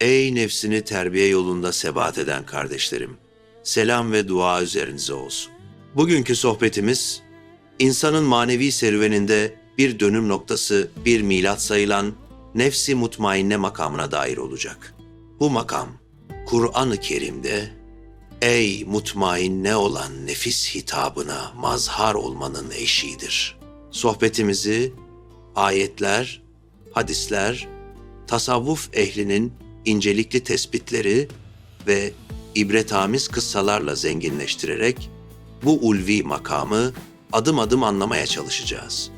Ey nefsini terbiye yolunda sebat eden kardeşlerim, selam ve dua üzerinize olsun. Bugünkü sohbetimiz, insanın manevi serüveninde bir dönüm noktası, bir milat sayılan nefsi mutmainne makamına dair olacak. Bu makam, Kur'an-ı Kerim'de Ey mutmainne olan nefis hitabına mazhar olmanın eşiğidir. Sohbetimizi ayetler, hadisler, tasavvuf ehlinin incelikli tespitleri ve ibretamiz kıssalarla zenginleştirerek bu ulvi makamı adım adım anlamaya çalışacağız.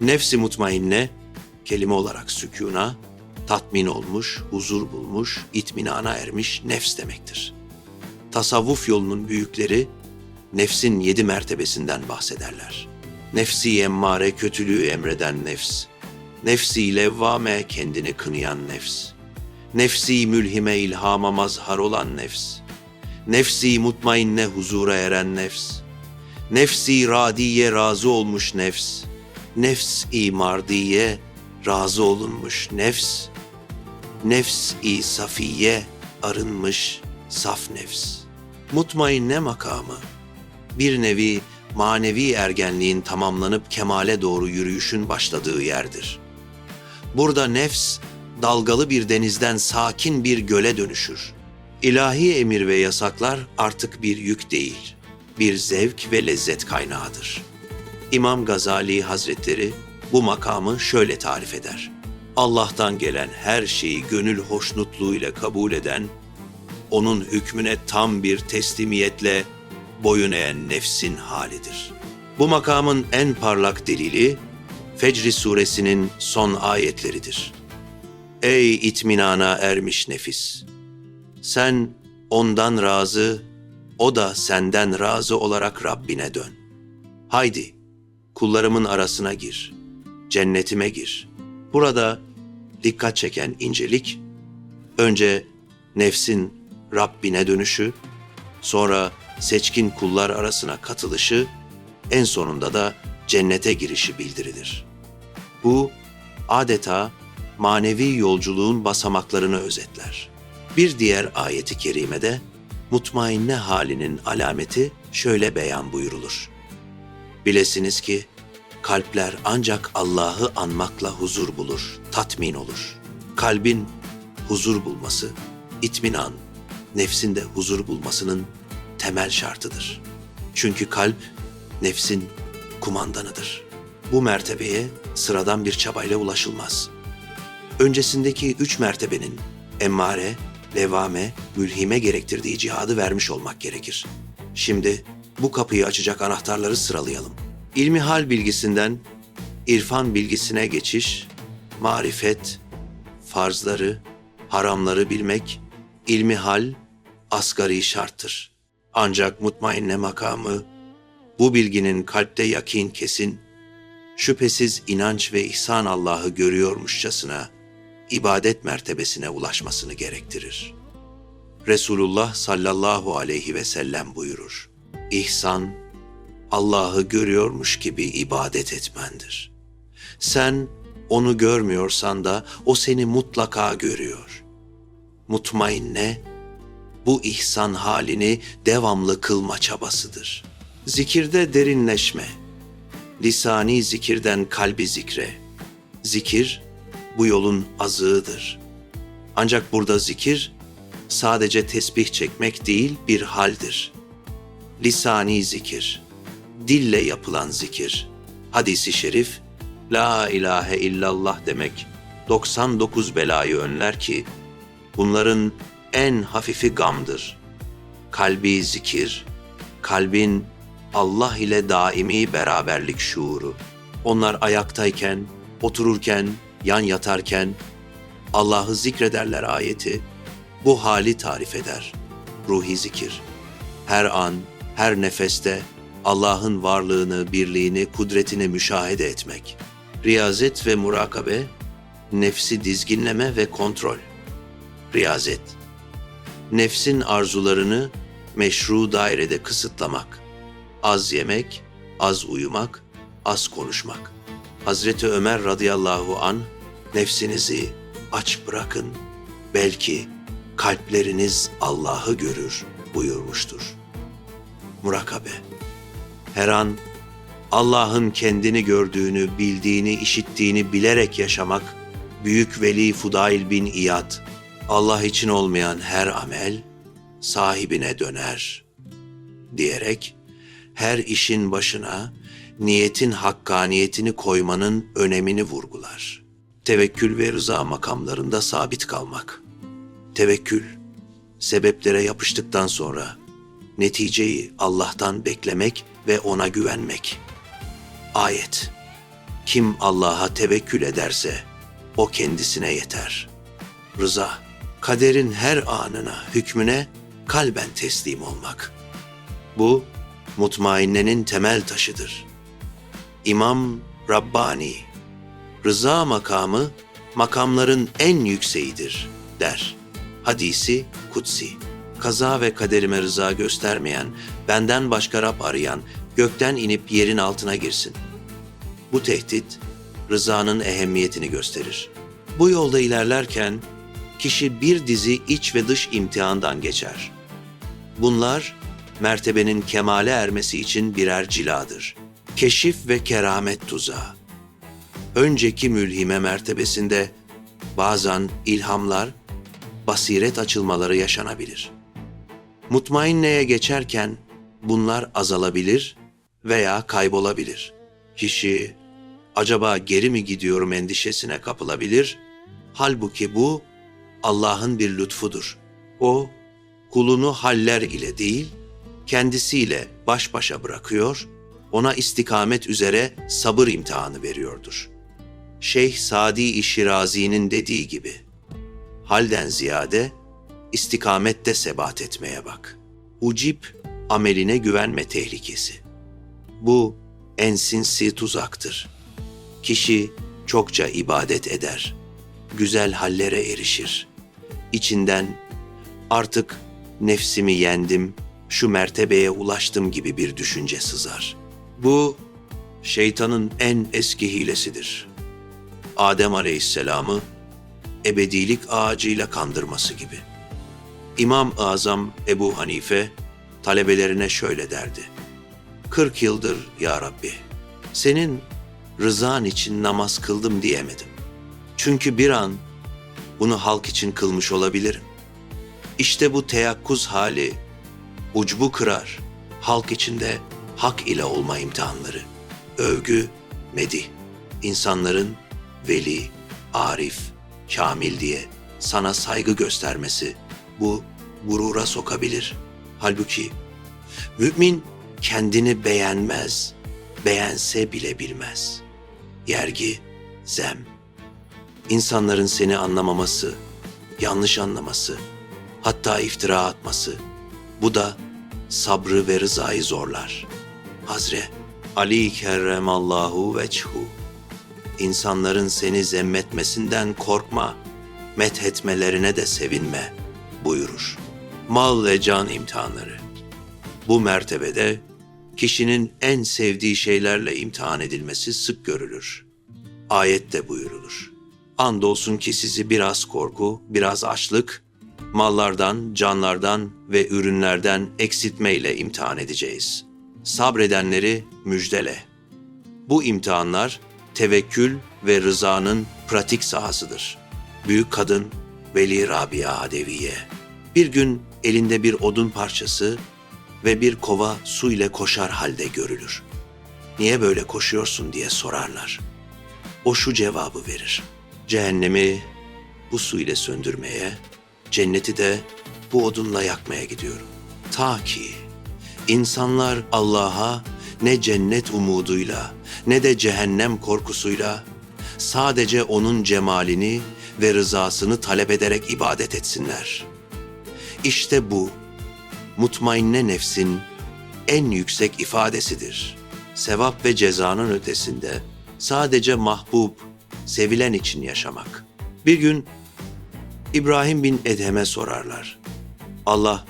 Nefsi mutmainne kelime olarak sükûna, tatmin olmuş, huzur bulmuş, itminana ermiş nefs demektir. Tasavvuf yolunun büyükleri nefsin yedi mertebesinden bahsederler. Nefsi emmare kötülüğü emreden nefs, nefsi levvame kendini kınayan nefs, nefsi mülhime ilhama mazhar olan nefs, nefsi mutmainne huzura eren nefs, nefsi radiye razı olmuş nefs, nefs-i mardiye razı olunmuş nefs, nefs-i safiye arınmış saf nefs. Mutmainne makamı. Bir nevi manevi ergenliğin tamamlanıp kemale doğru yürüyüşün başladığı yerdir. Burada nefs dalgalı bir denizden sakin bir göle dönüşür. İlahi emir ve yasaklar artık bir yük değil, bir zevk ve lezzet kaynağıdır. İmam Gazali Hazretleri bu makamı şöyle tarif eder. Allah'tan gelen her şeyi gönül hoşnutluğuyla kabul eden, onun hükmüne tam bir teslimiyetle boyun eğen nefsin halidir. Bu makamın en parlak delili Fecr suresinin son ayetleridir. Ey itminana ermiş nefis! Sen ondan razı, o da senden razı olarak Rabbine dön. Haydi, kullarımın arasına gir, cennetime gir. Burada dikkat çeken incelik, önce nefsin Rabbine dönüşü, sonra seçkin kullar arasına katılışı, en sonunda da cennete girişi bildirilir. Bu adeta manevi yolculuğun basamaklarını özetler. Bir diğer ayeti kerimede mutmainne halinin alameti şöyle beyan buyurulur. Bilesiniz ki kalpler ancak Allah'ı anmakla huzur bulur, tatmin olur. Kalbin huzur bulması, itminan, nefsin de huzur bulmasının temel şartıdır. Çünkü kalp nefsin kumandanıdır. Bu mertebeye sıradan bir çabayla ulaşılmaz. Öncesindeki üç mertebenin emmare, levame, mülhime gerektirdiği cihadı vermiş olmak gerekir. Şimdi bu kapıyı açacak anahtarları sıralayalım. İlmi hal bilgisinden irfan bilgisine geçiş, marifet, farzları, haramları bilmek, ilmi hal asgari şarttır. Ancak mutmainne makamı bu bilginin kalpte yakin kesin, şüphesiz inanç ve ihsan Allah'ı görüyormuşçasına ibadet mertebesine ulaşmasını gerektirir. Resulullah sallallahu aleyhi ve sellem buyurur. İhsan, Allah'ı görüyormuş gibi ibadet etmendir. Sen onu görmüyorsan da o seni mutlaka görüyor. Mutmainne, bu ihsan halini devamlı kılma çabasıdır. Zikirde derinleşme, lisani zikirden kalbi zikre. Zikir bu yolun azığıdır. Ancak burada zikir sadece tesbih çekmek değil bir haldir. Lisani zikir, dille yapılan zikir. Hadisi şerif, La ilahe illallah demek 99 belayı önler ki bunların en hafifi gamdır. Kalbi zikir, kalbin Allah ile daimi beraberlik şuuru. Onlar ayaktayken, otururken, yan yatarken Allah'ı zikrederler ayeti. Bu hali tarif eder. Ruhi zikir. Her an, her nefeste Allah'ın varlığını, birliğini, kudretini müşahede etmek. Riyazet ve murakabe, nefsi dizginleme ve kontrol. Riyazet. Nefsin arzularını meşru dairede kısıtlamak. Az yemek, az uyumak, az konuşmak. Hazreti Ömer radıyallahu an nefsinizi aç bırakın. Belki kalpleriniz Allah'ı görür buyurmuştur. Murakabe Her an Allah'ın kendini gördüğünü, bildiğini, işittiğini bilerek yaşamak, Büyük Veli Fudail bin İyad, Allah için olmayan her amel sahibine döner diyerek her işin başına niyetin hakkaniyetini koymanın önemini vurgular. Tevekkül ve rıza makamlarında sabit kalmak. Tevekkül, sebeplere yapıştıktan sonra neticeyi Allah'tan beklemek ve ona güvenmek. Ayet, kim Allah'a tevekkül ederse o kendisine yeter. Rıza, kaderin her anına, hükmüne kalben teslim olmak. Bu, mutmainnenin temel taşıdır. İmam Rabbani, rıza makamı makamların en yükseğidir der. Hadisi kutsi. Kaza ve kaderime rıza göstermeyen, benden başka Rab arayan, gökten inip yerin altına girsin. Bu tehdit, rızanın ehemmiyetini gösterir. Bu yolda ilerlerken, kişi bir dizi iç ve dış imtihandan geçer. Bunlar, mertebenin kemale ermesi için birer ciladır. Keşif ve keramet tuzağı. Önceki mülhime mertebesinde bazen ilhamlar, basiret açılmaları yaşanabilir. Mutmainneye geçerken bunlar azalabilir veya kaybolabilir. Kişi acaba geri mi gidiyorum endişesine kapılabilir. Halbuki bu Allah'ın bir lütfudur. O kulunu haller ile değil, kendisiyle baş başa bırakıyor, ona istikamet üzere sabır imtihanı veriyordur. Şeyh Sadi Şirazi'nin dediği gibi, halden ziyade istikamette sebat etmeye bak. Ucip ameline güvenme tehlikesi. Bu en sinsi tuzaktır. Kişi çokça ibadet eder, güzel hallere erişir. İçinden artık nefsimi yendim, şu mertebeye ulaştım gibi bir düşünce sızar. Bu şeytanın en eski hilesidir. Adem Aleyhisselam'ı ebedilik ağacıyla kandırması gibi. İmam-ı Azam Ebu Hanife talebelerine şöyle derdi. 40 yıldır ya Rabbi, senin rızan için namaz kıldım diyemedim. Çünkü bir an bunu halk için kılmış olabilirim. İşte bu teyakkuz hali ucbu kırar. Halk içinde hak ile olma imtihanları. Övgü, medih. İnsanların veli, arif, kamil diye sana saygı göstermesi bu gurura sokabilir. Halbuki mümin kendini beğenmez, beğense bile bilmez. Yergi, zem. İnsanların seni anlamaması, yanlış anlaması, hatta iftira atması, bu da sabrı ve rızayı zorlar. Hazre Ali kerremallahu veçhu. İnsanların seni zemmetmesinden korkma, methetmelerine de sevinme buyurur. Mal ve can imtihanları. Bu mertebede kişinin en sevdiği şeylerle imtihan edilmesi sık görülür. Ayette buyurulur. Andolsun ki sizi biraz korku, biraz açlık, mallardan, canlardan ve ürünlerden eksiltmeyle imtihan edeceğiz. Sabredenleri müjdele. Bu imtihanlar tevekkül ve rızanın pratik sahasıdır. Büyük kadın Veli Rabia Adeviye bir gün elinde bir odun parçası ve bir kova su ile koşar halde görülür. Niye böyle koşuyorsun diye sorarlar. O şu cevabı verir. Cehennemi bu su ile söndürmeye, cenneti de bu odunla yakmaya gidiyorum. Ta ki insanlar Allah'a ne cennet umuduyla ne de cehennem korkusuyla sadece onun cemalini ve rızasını talep ederek ibadet etsinler. İşte bu mutmainne nefsin en yüksek ifadesidir. Sevap ve cezanın ötesinde sadece mahbub, sevilen için yaşamak. Bir gün İbrahim bin Edhem'e sorarlar. Allah,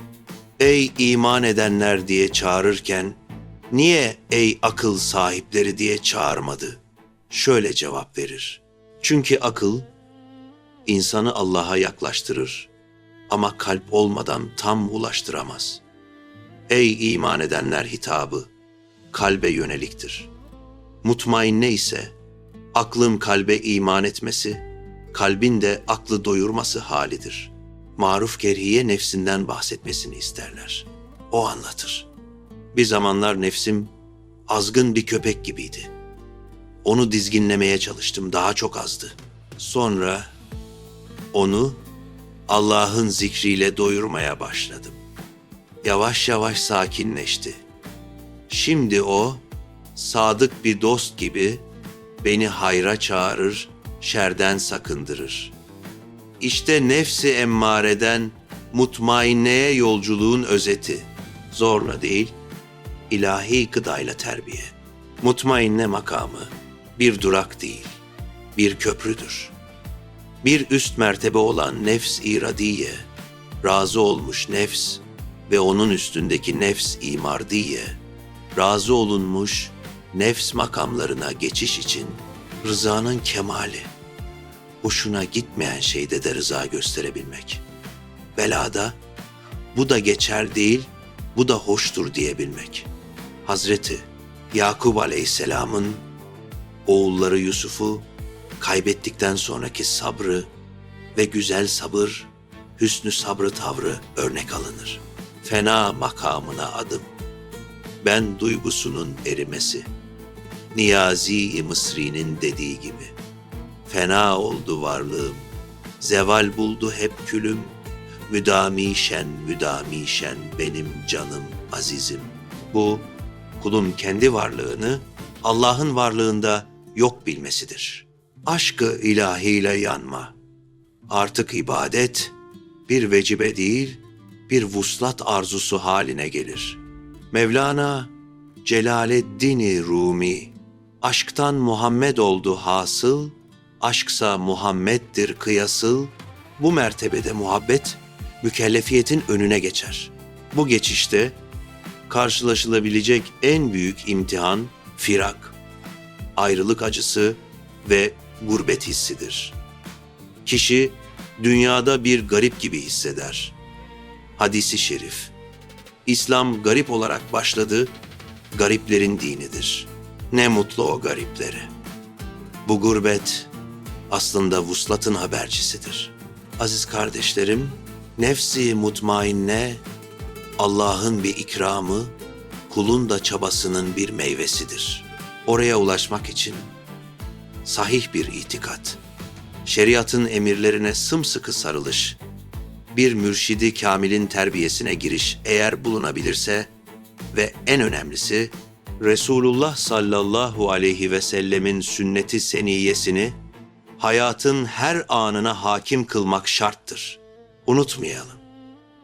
ey iman edenler diye çağırırken, niye ey akıl sahipleri diye çağırmadı? Şöyle cevap verir. Çünkü akıl, insanı Allah'a yaklaştırır. ama kalp olmadan tam ulaştıramaz. Ey iman edenler hitabı, kalbe yöneliktir. Mutmainne ise, aklın kalbe iman etmesi, kalbin de aklı doyurması halidir. Maruf kerhiye nefsinden bahsetmesini isterler. O anlatır. Bir zamanlar nefsim azgın bir köpek gibiydi. Onu dizginlemeye çalıştım, daha çok azdı. Sonra onu Allah'ın zikriyle doyurmaya başladım. Yavaş yavaş sakinleşti. Şimdi o sadık bir dost gibi beni hayra çağırır, şerden sakındırır. İşte nefsi emmareden mutmainneye yolculuğun özeti. Zorla değil, ilahi gıdayla terbiye. Mutmainne makamı bir durak değil, bir köprüdür. Bir üst mertebe olan nefs iradiye, razı olmuş nefs ve onun üstündeki nefs imardiye, razı olunmuş nefs makamlarına geçiş için rızanın kemali, hoşuna gitmeyen şeyde de rıza gösterebilmek. Belada bu da geçer değil, bu da hoştur diyebilmek. Hazreti Yakub Aleyhisselam'ın oğulları Yusuf'u kaybettikten sonraki sabrı ve güzel sabır, hüsnü sabrı tavrı örnek alınır. Fena makamına adım. Ben duygusunun erimesi. Niyazi Mısri'nin dediği gibi. Fena oldu varlığım. Zeval buldu hep külüm. Müdamişen, müdamişen benim canım, azizim. Bu kulun kendi varlığını Allah'ın varlığında yok bilmesidir. Aşkı ilahiyle yanma. Artık ibadet bir vecibe değil, bir vuslat arzusu haline gelir. Mevlana Celaleddin Rumi aşktan Muhammed oldu hasıl, aşksa Muhammed'dir kıyasıl, bu mertebede muhabbet mükellefiyetin önüne geçer. Bu geçişte karşılaşılabilecek en büyük imtihan firak, ayrılık acısı ve gurbet hissidir. Kişi dünyada bir garip gibi hisseder. Hadisi şerif. İslam garip olarak başladı, gariplerin dinidir. Ne mutlu o gariplere. Bu gurbet aslında vuslatın habercisidir. Aziz kardeşlerim, nefsi mutmainne Allah'ın bir ikramı, kulun da çabasının bir meyvesidir. Oraya ulaşmak için sahih bir itikat, şeriatın emirlerine sımsıkı sarılış, bir mürşidi kamilin terbiyesine giriş eğer bulunabilirse ve en önemlisi Resulullah sallallahu aleyhi ve sellemin sünneti seniyesini hayatın her anına hakim kılmak şarttır. Unutmayalım.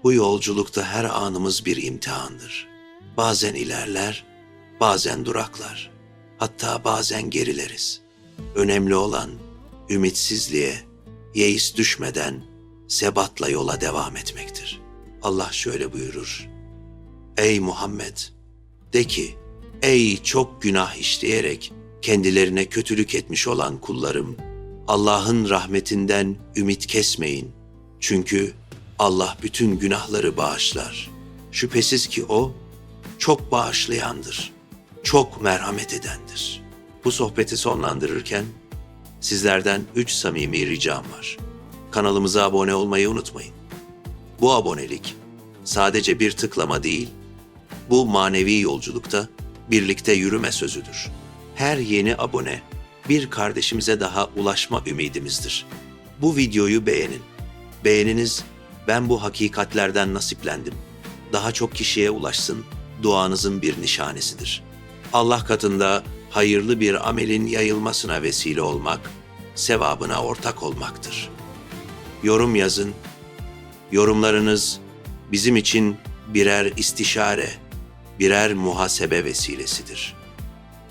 Bu yolculukta her anımız bir imtihandır. Bazen ilerler, bazen duraklar. Hatta bazen gerileriz. Önemli olan ümitsizliğe, yeis düşmeden sebatla yola devam etmektir. Allah şöyle buyurur. Ey Muhammed! De ki, ey çok günah işleyerek kendilerine kötülük etmiş olan kullarım! Allah'ın rahmetinden ümit kesmeyin. Çünkü Allah bütün günahları bağışlar. Şüphesiz ki O çok bağışlayandır, çok merhamet edendir. Bu sohbeti sonlandırırken sizlerden üç samimi ricam var. Kanalımıza abone olmayı unutmayın. Bu abonelik sadece bir tıklama değil, bu manevi yolculukta birlikte yürüme sözüdür. Her yeni abone bir kardeşimize daha ulaşma ümidimizdir. Bu videoyu beğenin. Beğeniniz ben bu hakikatlerden nasiplendim. Daha çok kişiye ulaşsın duanızın bir nişanesidir. Allah katında hayırlı bir amelin yayılmasına vesile olmak, sevabına ortak olmaktır. Yorum yazın. Yorumlarınız bizim için birer istişare, birer muhasebe vesilesidir.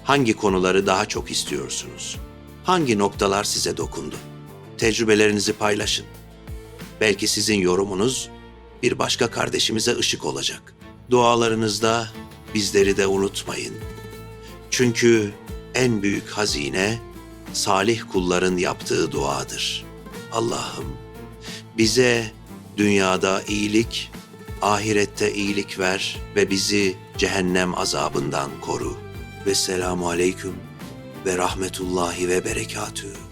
Hangi konuları daha çok istiyorsunuz? Hangi noktalar size dokundu? Tecrübelerinizi paylaşın. Belki sizin yorumunuz bir başka kardeşimize ışık olacak. Dualarınızda bizleri de unutmayın. Çünkü en büyük hazine salih kulların yaptığı duadır. Allah'ım bize Dünyada iyilik, ahirette iyilik ver ve bizi cehennem azabından koru. Ve selamu aleyküm ve rahmetullahi ve berekatühü.